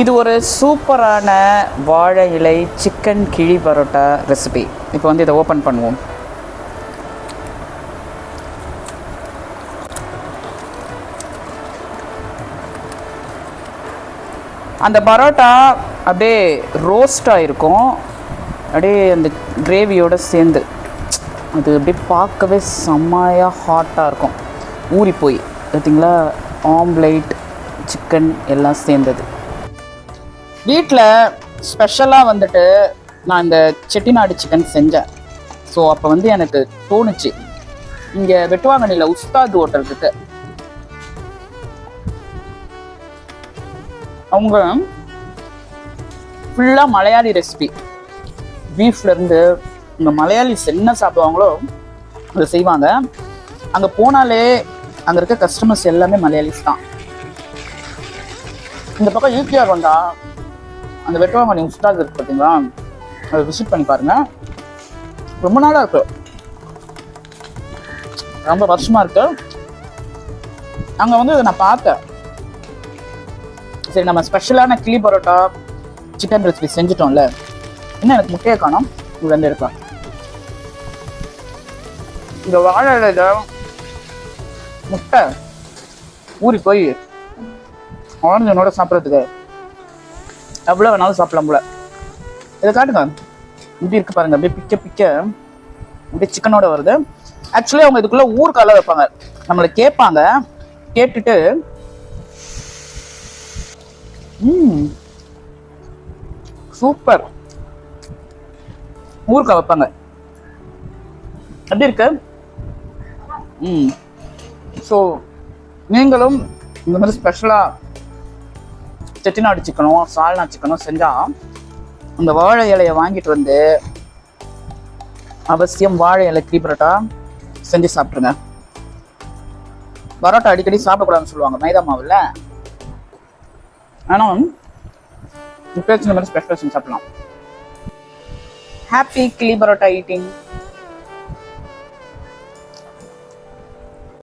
இது ஒரு சூப்பரான வாழை இலை சிக்கன் கிழி பரோட்டா ரெசிபி இப்போ வந்து இதை ஓப்பன் பண்ணுவோம். அந்த பரோட்டா அப்படியே ரோஸ்டாக இருக்கும் அப்படியே அந்த கிரேவியோட சேர்ந்து. அது அப்படியே பார்க்கவே செம்மையாக ஹாட்டாக இருக்கும். ஊறி போய் பார்த்தீங்களா? ஆம்லேட் சிக்கன் எல்லாம் சேர்ந்தது. வீட்டில் ஸ்பெஷலாக வந்துட்டு நான் இந்த செட்டிநாடு சிக்கன் செஞ்சேன். ஸோ அப்போ வந்து எனக்கு தோணுச்சு. இங்கே வெட்டுவாங்கனியில் உஸ்தாத் ஹோட்டல் இருக்கு. அவங்க ஃபுல்லாக மலையாளி ரெசிபி பீஃப்லேருந்து இந்த மலையாளிஸ் என்ன சாப்பிடுவாங்களோ அதை செய்வாங்க. அங்கே போனாலே அங்கே இருக்க கஸ்டமர்ஸ் எல்லாமே மலையாளிஸ் தான். இந்த பக்கம் யூபிஆர் வந்தால் அந்த வெட்டுவாங்கண்ணி உஸ்தாத் இருக்கு பார்த்தீங்களா? அதை விசிட் பண்ணி பாருங்க. ரொம்ப நாளாக இருக்கு. ரொம்ப வருஷமா இருக்கு. அங்கே வந்து இதை நான் பார்த்தேன். சரி நம்ம ஸ்பெஷலான கிளி பரோட்டா சிக்கன் ரெசிபி செஞ்சிட்டோம்ல. இன்னும் எனக்கு முட்டையை காணும் இது வந்து எடுக்கலாம் இந்த வாழை இலையில முட்டை ஊறி போய் ஆரஞ்சனோட சாப்பிட்றதுக்கு எவ்வளோ வேணாலும் சாப்பிடலாம் போல. இதை காட்டுங்க. இப்படி இருக்கு பாருங்க. அப்படியே பிக்க பிக்க அப்படியே சிக்கனோட வருது. ஆக்சுவலி அவங்க இதுக்குள்ள ஊருக்கால வைப்பாங்க. நம்மளை கேட்பாங்க. கேட்டுட்டு ம் சூப்பர். ஊறுகாய் வைப்பாங்க. எப்படி இருக்கு? ம். ஸோ நீங்களும் இந்த மாதிரி ஸ்பெஷலாக செட்டிநாடு சிக்கனோ சால்னா சிக்கனோ செஞ்சால் அந்த வாழை இலையை வாங்கிட்டு வந்து அவசியம் வாழை இலை கிளி பரோட்டா செஞ்சு சாப்பிட்ருங்க பரோட்டா அடிக்கடி சாப்பிடக்கூடாதுன்னு சொல்லுவாங்க மைதா மாவில். ஆனால் இப்போ மாதிரி ஸ்பெஷல் சாப்பிடலாம். ஹாப்பி கிளி பரோட்டா ஈட்டிங்